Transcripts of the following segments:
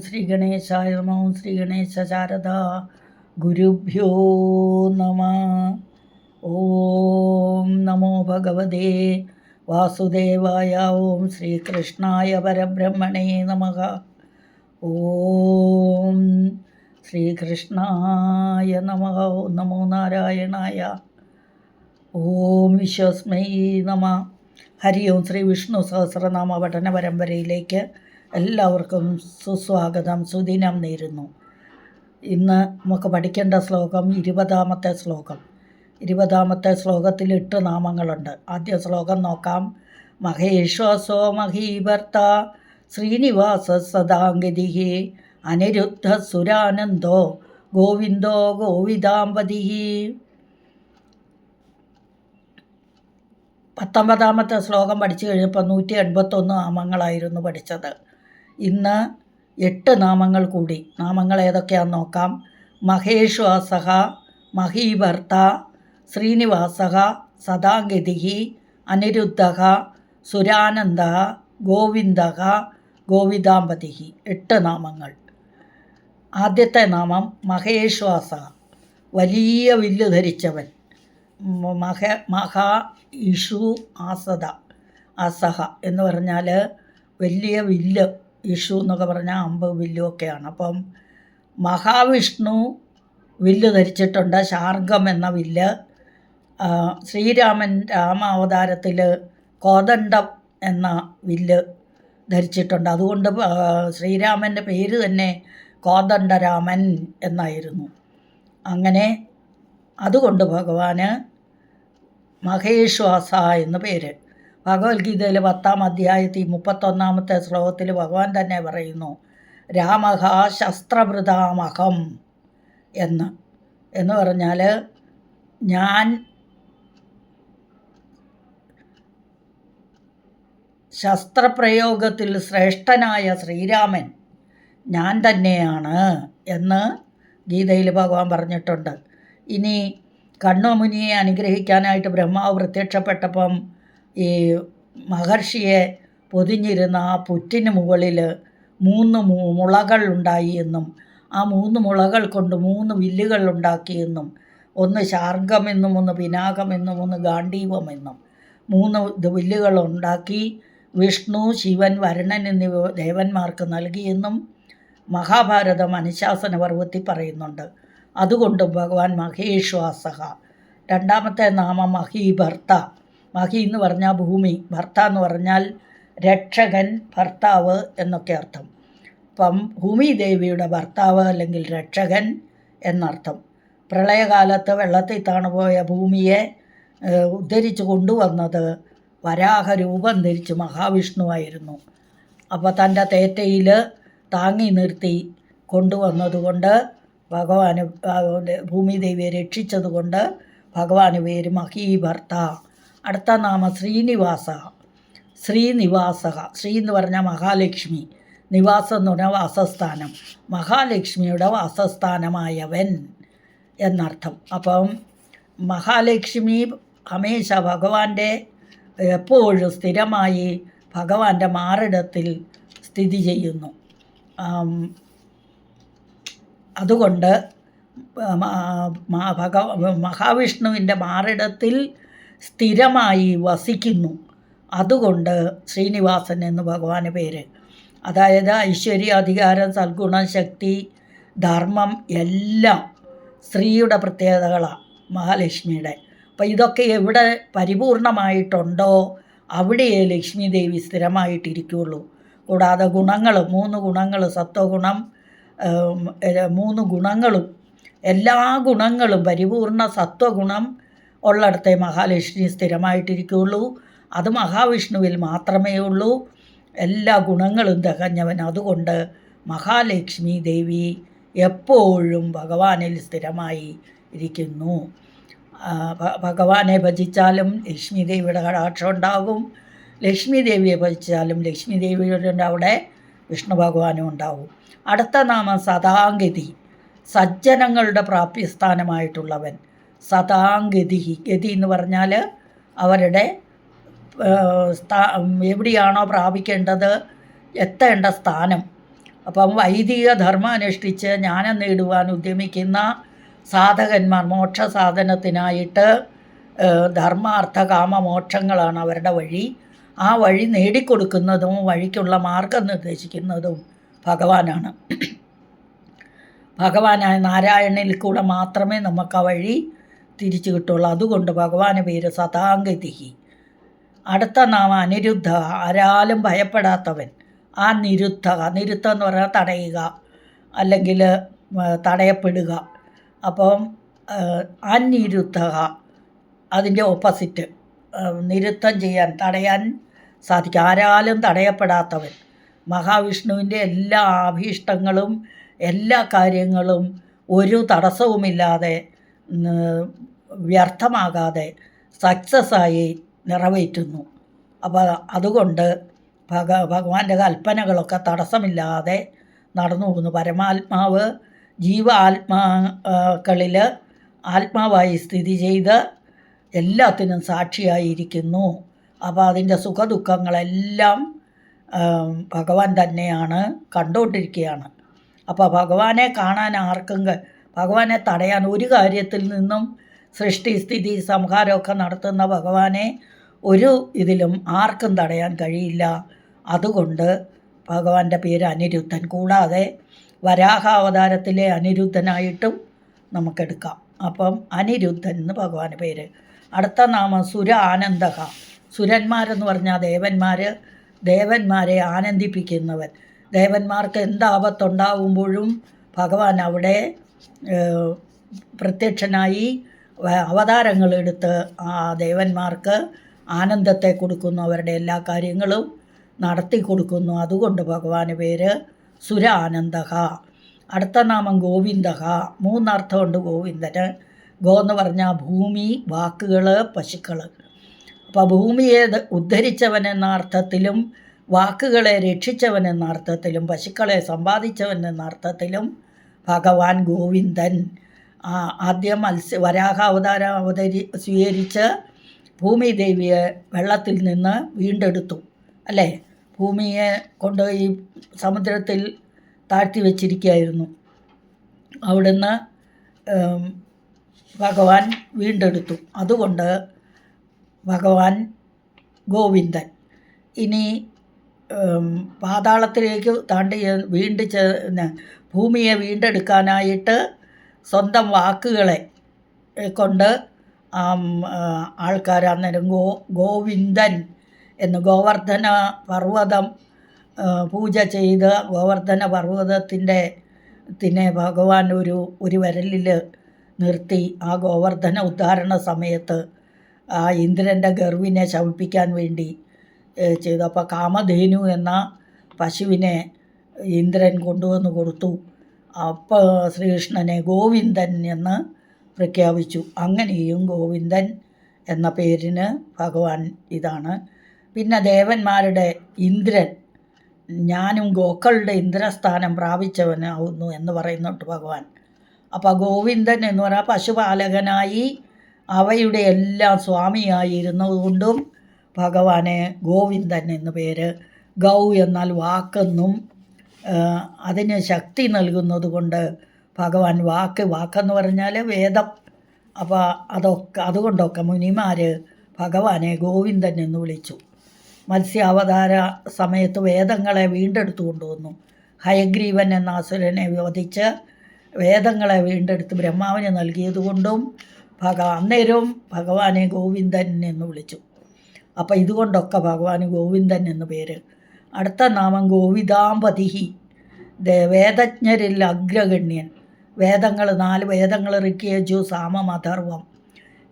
ശ്രീ ഗണേശായ നമ ഓം ശ്രീ ഗണേശ ശാരദ ഗുരുഭ്യോ നമ. ഓം നമോ ഭഗവതേ വാസുദേവായ ഓം ശ്രീകൃഷ്ണായ പരബ്രഹ്മണേ നമ. ഓം ശ്രീകൃഷ്ണായ നമ ഓം നമോ നാരായണായ. ഓം വിശ്വസ്മൈ നമ. ഹരി ഓം ശ്രീ വിഷ്ണു സഹസ്രനാമ പഠന പരമ്പരയിലേക്ക് എല്ലാവർക്കും സുസ്വാഗതം. സുദിനം നേരുന്നു. ഇന്ന് നമുക്ക് പഠിക്കേണ്ട ശ്ലോകം ഇരുപതാമത്തെ ശ്ലോകം. ഇരുപതാമത്തെ ശ്ലോകത്തിൽ എട്ട് നാമങ്ങളുണ്ട്. ആദ്യ ശ്ലോകം നോക്കാം. മഹേശ്വാസോ മഹീഭർത്ത ശ്രീനിവാസ സദാംഗതി അനിരുദ്ധ സുരാനന്ദോ ഗോവിന്ദോ ഗോവിതാംബതി പത്തൊമ്പതാമത്തെ ശ്ലോകം പഠിച്ചു കഴിഞ്ഞപ്പോൾ നൂറ്റി എൺപത്തൊന്ന് നാമങ്ങളായിരുന്നു പഠിച്ചത്. ഇന്ന് എട്ട് നാമങ്ങൾ കൂടി. നാമങ്ങൾ ഏതൊക്കെയാണെന്ന് നോക്കാം. മഹേഷ്വാസഹ മഹീഭർത്ത ശ്രീനിവാസഹ സദാഗതിഹി അനിരുദ്ധ സുരാനന്ദ ഗോവിന്ദ ഗോവിദാമ്പതിഹി എട്ട് നാമങ്ങൾ. ആദ്യത്തെ നാമം മഹേശ്വാസ വലിയ വില്ല് ധരിച്ചവൻ. മഹ മഹാ ഇഷു ആസദ അസഹ എന്ന് പറഞ്ഞാൽ വലിയ വില്ല്. ഇഷു എന്നൊക്കെ പറഞ്ഞാൽ അമ്പ് വില്ലും ഒക്കെയാണ്. അപ്പം മഹാവിഷ്ണു വില്ല് ധരിച്ചിട്ടുണ്ട്. ശാർഗം എന്ന വില്ല്. ശ്രീരാമൻ രാമാവതാരത്തിൽ കോദണ്ഡം എന്ന വില്ല് ധരിച്ചിട്ടുണ്ട്. അതുകൊണ്ട് ശ്രീരാമന്റെ പേര് തന്നെ കോദണ്ഡരാമൻ എന്നായിരുന്നു. അങ്ങനെ അതുകൊണ്ട് ഭഗവാന് മഹേശ്വാസ എന്ന് പേര്. ഭഗവത്ഗീതയിൽ പത്താം അധ്യായത്തിൽ മുപ്പത്തൊന്നാമത്തെ ശ്ലോകത്തിൽ ഭഗവാൻ തന്നെ പറയുന്നു രാമഹ ശസ്ത്രഭൃതാമഹം എന്ന്. എന്ന് പറഞ്ഞാൽ ഞാൻ ശസ്ത്രപ്രയോഗത്തിൽ ശ്രേഷ്ഠനായ ശ്രീരാമൻ ഞാൻ തന്നെയാണ് എന്ന് ഗീതയിൽ ഭഗവാൻ പറഞ്ഞിട്ടുണ്ട്. ഇനി കണ്ണുമുനിയെ അനുഗ്രഹിക്കാനായിട്ട് ബ്രഹ്മാവ് പ്രത്യക്ഷപ്പെട്ടപ്പം ഈ മഹർഷിയെ പൊതിഞ്ഞിരുന്ന ആ പുറ്റിന് മുകളിൽ മൂന്ന് മുളകൾ ഉണ്ടായി എന്നും ആ മൂന്ന് മുളകൾ കൊണ്ട് മൂന്ന് വില്ലുകൾ ഉണ്ടാക്കിയെന്നും ഒന്ന് ശാർഗമെന്നും ഒന്ന് പിനാകമെന്നും ഒന്ന് ഗാന്ധീവമെന്നും മൂന്ന് വില്ലുകൾ ഉണ്ടാക്കി വിഷ്ണു ശിവൻ വരുണൻ എന്നിവ ദേവന്മാർക്ക് നൽകിയെന്നും മഹാഭാരതം അനുശാസന പർവത്തിൽ പറയുന്നുണ്ട്. അതുകൊണ്ട് ഭഗവാൻ മഹേശ്വാസഹ രണ്ടാമത്തെ നാമം മഹീഭർത്ത. മഹി എന്ന് പറഞ്ഞാൽ ഭൂമി ഭർത്ത എന്ന് പറഞ്ഞാൽ രക്ഷകൻ ഭർത്താവ് എന്നൊക്കെ അർത്ഥം. അപ്പം ഭൂമി ദേവിയുടെ ഭർത്താവ് അല്ലെങ്കിൽ രക്ഷകൻ എന്നർത്ഥം. പ്രളയകാലത്ത് വെള്ളത്തിൽ താണുപോയ ഭൂമിയെ ഉദ്ധരിച്ചു കൊണ്ടുവന്നത് വരാഹ രൂപം ധരിച്ച് മഹാവിഷ്ണുവായിരുന്നു. അപ്പോൾ തന്റെ തേറ്റയിൽ താങ്ങി നിർത്തി കൊണ്ടുവന്നതുകൊണ്ട് ഭഗവാന് ഭൂമി ദേവിയെ രക്ഷിച്ചതുകൊണ്ട് ഭഗവാന് പേര് മഹീഭർത്ത അടുത്ത നാമം ശ്രീനിവാസ. ശ്രീനിവാസ. ശ്രീ എന്ന് പറഞ്ഞാൽ മഹാലക്ഷ്മി. നിവാസം എന്ന് പറഞ്ഞാൽ വാസസ്ഥാനം. മഹാലക്ഷ്മിയുടെ വാസസ്ഥാനമായവൻ എന്നർത്ഥം. അപ്പം മഹാലക്ഷ്മി ഹമേശ ഭഗവാന്റെ എപ്പോഴും സ്ഥിരമായി ഭഗവാന്റെ മാറിടത്തിൽ സ്ഥിതി ചെയ്യുന്നു. അതുകൊണ്ട് ഭഗ മഹാവിഷ്ണുവിന്റെ മാറിടത്തിൽ സ്ഥിരമായി വസിക്കുന്നു. അതുകൊണ്ട് ശ്രീനിവാസൻ എന്ന് ഭഗവാന് പേര്. അതായത് ഐശ്വര്യ അധികാരം സൽഗുണ ശക്തി ധർമ്മം എല്ലാം സ്ത്രീയുടെ പ്രത്യേകതകളാണ് മഹാലക്ഷ്മിയുടെ. അപ്പോൾ ഇതൊക്കെ എവിടെ പരിപൂർണമായിട്ടുണ്ടോ അവിടെയേ ലക്ഷ്മി ദേവി സ്ഥിരമായിട്ടിരിക്കുകയുള്ളൂ. കൂടാതെ ഗുണങ്ങൾ മൂന്ന് ഗുണങ്ങൾ സത്വഗുണം മൂന്ന് ഗുണങ്ങളും എല്ലാ ഗുണങ്ങളും പരിപൂർണ സത്വഗുണം ഉള്ളിടത്തെ മഹാലക്ഷ്മി സ്ഥിരമായിട്ടിരിക്കുകയുള്ളൂ. അത് മഹാവിഷ്ണുവിൽ മാത്രമേ ഉള്ളൂ. എല്ലാ ഗുണങ്ങളും തികഞ്ഞവൻ അതുകൊണ്ട് മഹാലക്ഷ്മി ദേവി എപ്പോഴും ഭഗവാനിൽ സ്ഥിരമായി ഇരിക്കുന്നു. ഭഗവാനെ ഭജിച്ചാലും ലക്ഷ്മി ദേവിയുടെ കടാക്ഷം ഉണ്ടാകും. ലക്ഷ്മി ദേവിയെ ഭജിച്ചാലും ലക്ഷ്മി ദേവിയുടെ അവിടെ വിഷ്ണു ഭഗവാനും ഉണ്ടാവും. അടുത്ത നാമം സദാഗതി സജ്ജനങ്ങളുടെ പ്രാപ്യസ്ഥാനമായിട്ടുള്ളവൻ. സദാഗതി ഗതി എന്ന് പറഞ്ഞാൽ അവരുടെ എവിടെയാണോ പ്രാപിക്കേണ്ടത് എത്തേണ്ട സ്ഥാനം. അപ്പം വൈദിക ധർമ്മം അനുഷ്ഠിച്ച് ജ്ഞാനം നേടുവാൻ ഉദ്യമിക്കുന്ന സാധകന്മാർ മോക്ഷ സാധനത്തിനായിട്ട് ധർമാർത്ഥ കാമ മോക്ഷങ്ങളാണ് അവരുടെ വഴി. ആ വഴി നേടിക്കൊടുക്കുന്നതും വഴിക്കുള്ള മാർഗം നിർദ്ദേശിക്കുന്നതും ഭഗവാനാണ്. ഭഗവാനായ നാരായണനിൽ കൂടെ മാത്രമേ നമുക്ക് ആ വഴി തിരിച്ചു കിട്ടുള്ളൂ. അതുകൊണ്ട് ഭഗവാന് പേര് സദാംഗതിഹി. അടുത്ത നാമ അനിരുദ്ധ. ആരാലും ഭയപ്പെടാത്തവൻ. ആ നിരുദ്ധ. നിരുദ്ധം എന്ന് പറഞ്ഞാൽ തടയുക. അല്ലെങ്കിൽ തടയപ്പെടുക. അപ്പം അനിരുദ്ധ. അതിന്റെ ഓപ്പോസിറ്റ് നിരുദ്ധം ചെയ്യാൻ തടയാൻ സാധിക്കും. ആരാലും തടയപ്പെടാത്തവൻ. മഹാവിഷ്ണുവിന്റെ എല്ലാ അഭീഷ്ടങ്ങളും എല്ലാ കാര്യങ്ങളും ഒരു തടസ്സവുമില്ലാതെ വ്യർത്ഥമാകാതെ സക്സസ്സായി നിറവേറ്റുന്നു. അപ്പോൾ അതുകൊണ്ട് ഭഗ ഭഗവാന്റെ കൽപ്പനകളൊക്കെ തടസ്സമില്ലാതെ നടന്നു പോകുന്നു. പരമാത്മാവ് ജീവാത്മാക്കളിൽ ആത്മാവായി സ്ഥിതി ചെയ്ത് എല്ലാത്തിനും സാക്ഷിയായിരിക്കുന്നു. അപ്പോൾ അതിന്റെ സുഖദുഃഖങ്ങളെല്ലാം ഭഗവാൻ തന്നെയാണ് കണ്ടുകൊണ്ടിരിക്കുകയാണ്. അപ്പോൾ ഭഗവാനെ കാണാൻ ആർക്കും ഭഗവാനെ തടയാൻ ഒരു കാര്യത്തിൽ നിന്നും സൃഷ്ടി സ്ഥിതി സംഹാരമൊക്കെ നടത്തുന്ന ഭഗവാനെ ഒരു ഇതിലും ആർക്കും തടയാൻ കഴിയില്ല. അതുകൊണ്ട് ഭഗവാന്റെ പേര് അനിരുദ്ധൻ. കൂടാതെ വരാഹാവതാരത്തിലെ അനിരുദ്ധനായിട്ടും നമുക്കെടുക്കാം. അപ്പം അനിരുദ്ധൻ എന്ന് ഭഗവാന് പേര്. അടുത്ത നാമം സുര ആനന്ദക സുരന്മാരെന്ന് പറഞ്ഞാൽ ദേവന്മാർ ദേവന്മാരെ ആനന്ദിപ്പിക്കുന്നവൻ. ദേവന്മാർക്ക് എന്താപത്തുണ്ടാവുമ്പോഴും ഭഗവാൻ അവിടെ പ്രത്യക്ഷനായി അവതാരങ്ങളെടുത്ത് ആ ദേവന്മാർക്ക് ആനന്ദത്തെ കൊടുക്കുന്നു അവരുടെ എല്ലാ കാര്യങ്ങളും നടത്തി കൊടുക്കുന്നു. അതുകൊണ്ട് ഭഗവാന് പേര് സുര ആനന്ദഹ അടുത്ത നാമം ഗോവിന്ദക മൂന്നർത്ഥമുണ്ട് ഗോവിന്ദന്. ഗോ എന്ന് പറഞ്ഞാൽ ഭൂമി വാക്കുകൾ പശുക്കൾ അപ്പോൾ ഭൂമിയെ ഉദ്ധരിച്ചവൻ എന്ന അർത്ഥത്തിലും വാക്കുകളെ രക്ഷിച്ചവൻ എന്ന അർത്ഥത്തിലും പശുക്കളെ സമ്പാദിച്ചവൻ എന്ന അർത്ഥത്തിലും ഭഗവാൻ ഗോവിന്ദൻ. ആദ്യം മത്സ്യ വരാഹ അവതാരം സ്വീകരിച്ച് ഭൂമിദേവിയെ വെള്ളത്തിൽ നിന്ന് വീണ്ടെടുത്തു. അല്ലേ? ഭൂമിയെ കൊണ്ടുപോയി സമുദ്രത്തിൽ താഴ്ത്തി വച്ചിരിക്കുകയായിരുന്നു. അവിടുന്ന് ഭഗവാൻ വീണ്ടെടുത്തു. അതുകൊണ്ട് ഭഗവാൻ ഗോവിന്ദൻ. ഇനി പാതാളത്തിലേക്ക് താണ്ടി വീണ്ടും ചെ- ഭൂമിയെ വീണ്ടെടുക്കാനായിട്ട് സ്വന്തം വാക്കുകളെ കൊണ്ട് ആൾക്കാർ അന്നേരം ഗോ ഗോവിന്ദൻ എന്ന് ഗോവർദ്ധന പർവതം പൂജ ചെയ്ത് ഗോവർദ്ധന പർവതത്തിന്റെ തിനെ ഭഗവാൻ ഒരു ഒരു വിരലിൽ നിർത്തി ആ ഗോവർദ്ധന ഉദ്ധാരണ സമയത്ത് ആ ഇന്ദ്രന്റെ ഗർവിനെ ശമിപ്പിക്കാൻ വേണ്ടി ചെയ്തു. അപ്പോൾ കാമധേനു എന്ന പശുവിനെ ഇന്ദ്രൻ കൊണ്ടുവന്ന് കൊടുത്തു. അപ്പോൾ ശ്രീകൃഷ്ണനെ ഗോവിന്ദൻ എന്ന് പ്രഖ്യാപിച്ചു. അങ്ങനെയും ഗോവിന്ദൻ എന്ന പേരിന് ഭഗവാൻ ഇതാണ്. പിന്നെ ദേവന്മാരുടെ ഇന്ദ്രൻ ഞാനും ഗോക്കളുടെ ഇന്ദ്രസ്ഥാനം പ്രാപിച്ചവനാവുന്നു എന്ന് പറയുന്നുണ്ട് ഭഗവാൻ. അപ്പോൾ ഗോവിന്ദൻ എന്ന് പറഞ്ഞാൽ പശുപാലകനായി അവയുടെ എല്ലാം സ്വാമിയായിരുന്നതുകൊണ്ടും ഭഗവാനെ ഗോവിന്ദൻ എന്ന് പേര് ഗൗ എന്നാൽ വാക്കെന്നും അതിന് ശക്തി നൽകുന്നത് കൊണ്ട് ഭഗവാൻ വാക്ക് വാക്കെന്ന് പറഞ്ഞാൽ വേദം. അപ്പോൾ അതൊക്കെ അതുകൊണ്ടൊക്കെ മുനിമാർ ഭഗവാനെ ഗോവിന്ദൻ എന്ന് വിളിച്ചു. മത്സ്യാവതാര സമയത്ത് വേദങ്ങളെ വീണ്ടെടുത്തു കൊണ്ടുവന്നു. ഹയഗ്രീവൻ എന്ന അസുരനെ വധിച്ച് വേദങ്ങളെ വീണ്ടെടുത്ത് ബ്രഹ്മാവിന് നൽകിയതുകൊണ്ടും ഭഗ അന്നേരവും ഭഗവാനെ ഗോവിന്ദൻ എന്ന് വിളിച്ചു. അപ്പോൾ ഇതുകൊണ്ടൊക്കെ ഭഗവാൻ ഗോവിന്ദൻ എന്ന് പേര്. അടുത്ത നാമം ഗോവിതാമ്പതിഹി ദേ വേദജ്ഞരിൽ അഗ്രഗണ്യൻ. വേദങ്ങൾ നാല് വേദങ്ങൾ ഋഗ്യജു സാമം അഥർവം.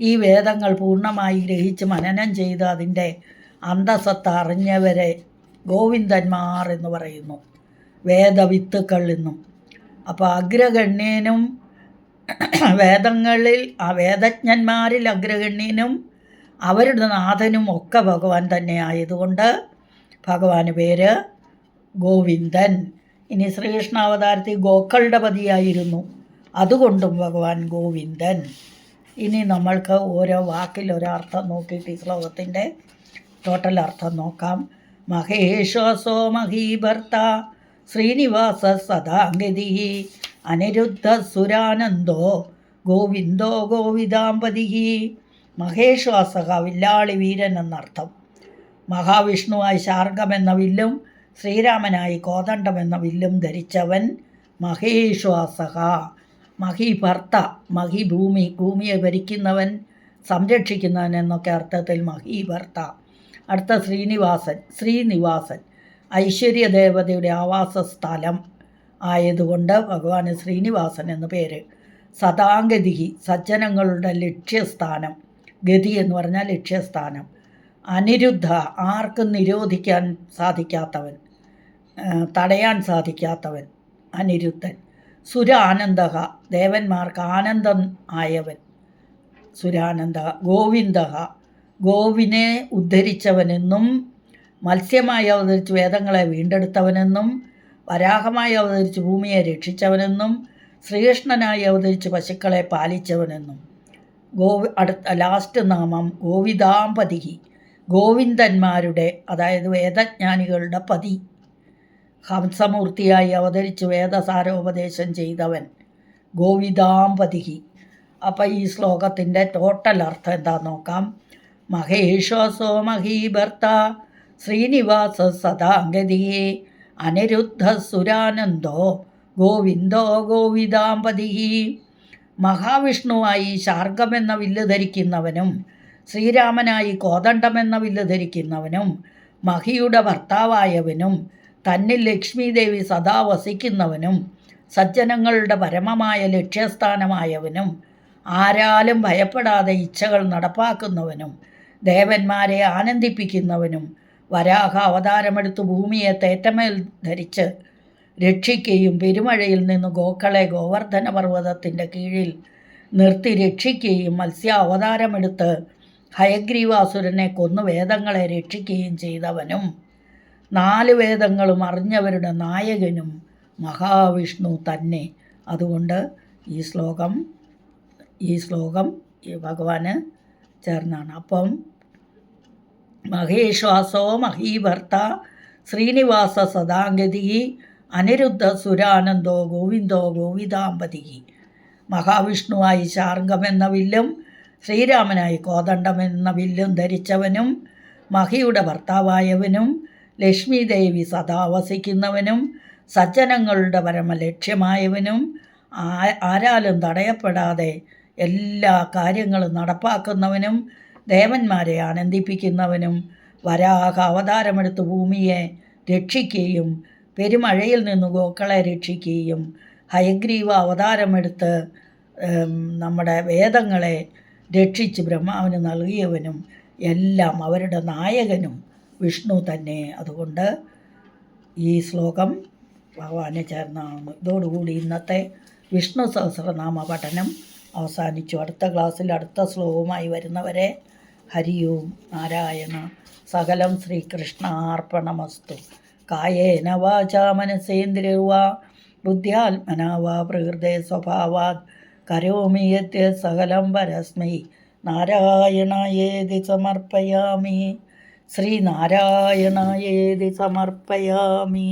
ഈ വേദങ്ങൾ പൂർണമായി ഗ്രഹിച്ച് മനനം ചെയ്ത് അതിന്റെ അന്തസത്ത അറിഞ്ഞവരെ ഗോവിന്ദന്മാർ എന്ന് പറയുന്നു. വേദവിത്തുക്കൾ എന്നും. അപ്പോൾ അഗ്രഗണ്യനും വേദങ്ങളിൽ ആ വേദജ്ഞന്മാരിൽ അഗ്രഗണ്യനും അവരുടെ നാഥനും ഒക്കെ ഭഗവാൻ തന്നെ ആയതുകൊണ്ട് ഭഗവാന് പേര് ഗോവിന്ദൻ. ഇനി ശ്രീകൃഷ്ണ ശ്രീകൃഷ്ണാവതാരത്തിൽ ഗോക്കളുടെ പതിയായിരുന്നു. അതുകൊണ്ടും ഭഗവാൻ ഗോവിന്ദൻ. ഇനി നമ്മൾക്ക് ഓരോ വാക്കിൽ ഒരർത്ഥം നോക്കിയിട്ട് ഈ ശ്ലോകത്തിന്റെ ടോട്ടൽ അർത്ഥം നോക്കാം. മഹേശ്വസോ മഹീഭർത്ത ശ്രീനിവാസ സദാംഗതി അനിരുദ്ധ സുരാനന്ദോ ഗോവിന്ദോ ഗോവിതാംപതി മഹേശ്വാസക വില്ലാളി വീരൻ എന്നർത്ഥം മഹാവിഷ്ണുവായി ശാർഗമെന്ന വില്ലും ശ്രീരാമനായി കോദണ്ഡം എന്ന വില്ലും ധരിച്ചവൻ മഹേശ്വാസക മഹിഭർത്ത മഹിഭൂമി ഭൂമിയെ ഭരിക്കുന്നവൻ സംരക്ഷിക്കുന്നവൻ എന്നൊക്കെ അർത്ഥത്തിൽ മഹീഭർത്ത. അടുത്ത ശ്രീനിവാസൻ ശ്രീനിവാസൻ ഐശ്വര്യദേവതയുടെ ആവാസ സ്ഥലം ആയതുകൊണ്ട് ഭഗവാന് ശ്രീനിവാസൻ എന്ന പേര്. സദാഗതി സജ്ജനങ്ങളുടെ ലക്ഷ്യസ്ഥാനം. ഗതി എന്ന് പറഞ്ഞാൽ ലക്ഷ്യസ്ഥാനം. അനിരുദ്ധ ആർക്കും നിരോധിക്കാൻ സാധിക്കാത്തവൻ. തടയാൻ സാധിക്കാത്തവൻ അനിരുദ്ധൻ. സുരാനന്ദക ദേവന്മാർക്ക് ആനന്ദം ആയവൻ. സുരാനന്ദ ഗോവിന്ദ ഗോവിനെ ഉദ്ധരിച്ചവനെന്നും മത്സ്യമായി അവതരിച്ച് വേദങ്ങളെ വീണ്ടെടുത്തവനെന്നും വരാഹമായി അവതരിച്ച് ഭൂമിയെ രക്ഷിച്ചവനെന്നും ശ്രീകൃഷ്ണനായി അവതരിച്ച് പശുക്കളെ പാലിച്ചവനെന്നും. ഗോവി അടുത്ത ലാസ്റ്റ് നാമം ഗോവിതാംപതി ഗോവിന്ദന്മാരുടെ അതായത് വേദജ്ഞാനികളുടെ പതി. ഹംസമൂർത്തിയായി അവതരിച്ച് വേദസാരോപദേശം ചെയ്തവൻ ഗോവിതാംപതി അപ്പം ഈ ശ്ലോകത്തിന്റെ ടോട്ടൽ അർത്ഥം എന്താ നോക്കാം? മഹേശ്വസോ മഹീഭർത്ത ശ്രീനിവാസ സദാംഗതിയെ അനിരുദ്ധ സുരാനന്ദോ ഗോവിന്ദോ ഗോവിതാംപതി മഹാവിഷ്ണുവായി ശാർഗമെന്ന വില്ല് ധരിക്കുന്നവനും ശ്രീരാമനായി കോദണ്ഡമെന്ന വില്ല് ധരിക്കുന്നവനും മഹിയുടെ ഭർത്താവായവനും തന്നിൽ ലക്ഷ്മീദേവി സദാ വസിക്കുന്നവനും സജ്ജനങ്ങളുടെ പരമമായ ലക്ഷ്യസ്ഥാനമായവനും ആരാലും ഭയപ്പെടാതെ ഇച്ഛകൾ നടപ്പാക്കുന്നവനും ദേവന്മാരെ ആനന്ദിപ്പിക്കുന്നവനും വരാഹ അവതാരമെടുത്ത് ഭൂമിയെ തേറ്റമേൽ ധരിച്ച് രക്ഷിക്കുകയും പെരുമഴയിൽ നിന്ന് ഗോക്കളെ ഗോവർദ്ധന പർവതത്തിന്റെ കീഴിൽ നിർത്തി രക്ഷിക്കുകയും മത്സ്യ അവതാരമെടുത്ത് ഹയഗ്രീവാസുരനെ കൊന്നു വേദങ്ങളെ രക്ഷിക്കുകയും ചെയ്തവനും നാല് വേദങ്ങളും അറിഞ്ഞവരുടെ നായകനും മഹാവിഷ്ണു തന്നെ. അതുകൊണ്ട് ഈ ശ്ലോകം ഈ ശ്ലോകം ഈ ഭഗവാന് ചേർന്നാണ്. അപ്പം മഹേശ്വാസോ മഹീഭർത്ത ശ്രീനിവാസ സദാംഗതി അനിരുദ്ധ സുരാനന്ദോ ഗോവിന്ദോ ഗോവിതാമ്പതികി മഹാവിഷ്ണുവായി ശാർഗമെന്ന വില്ലും ശ്രീരാമനായി കോദണ്ഡമെന്ന വില്ലും ധരിച്ചവനും മഹിയുടെ ഭർത്താവായവനും ലക്ഷ്മിദേവി സദാ വസിക്കുന്നവനും സജ്ജനങ്ങളുടെ പരമ ലക്ഷ്യമായവനും ആരാലും തടയപ്പെടാതെ എല്ലാ കാര്യങ്ങളും നടപ്പാക്കുന്നവനും ദേവന്മാരെ ആനന്ദിപ്പിക്കുന്നവനും വരാഹ അവതാരമെടുത്ത് ഭൂമിയെ രക്ഷിക്കുകയും പെരുമഴയിൽ നിന്ന് ഗോക്കളെ രക്ഷിക്കുകയും ഹയഗ്രീവ അവതാരമെടുത്ത് നമ്മുടെ വേദങ്ങളെ രക്ഷിച്ച് ബ്രഹ്മാവിന് നൽകിയവനും എല്ലാം അവരുടെ നായകനും വിഷ്ണു തന്നെ. അതുകൊണ്ട് ഈ ശ്ലോകം ഭഗവാനെ ചേർന്നാണ് ഇതോടുകൂടി ഇന്നത്തെ വിഷ്ണു സഹസ്രനാമ പഠനം അവസാനിച്ചു. അടുത്ത ക്ലാസ്സിൽ അടുത്ത ശ്ലോകവുമായി വരുന്നവരെ ഹരിയും നാരായണ. സകലം ശ്രീകൃഷ്ണാർപ്പണമസ്തു. കായേന വാച മനസേന്ദ്രിയവാ ബുദ്ധ്യാത്മന വാ പ്രകൃതേ സ്വഭാവാത്. കരോമി യത് സകലം പരസ്മൈ നാരായണയേതി സമർപ്പയാമി. ശ്രീനാരായണയേതി സമർപ്പയാമി.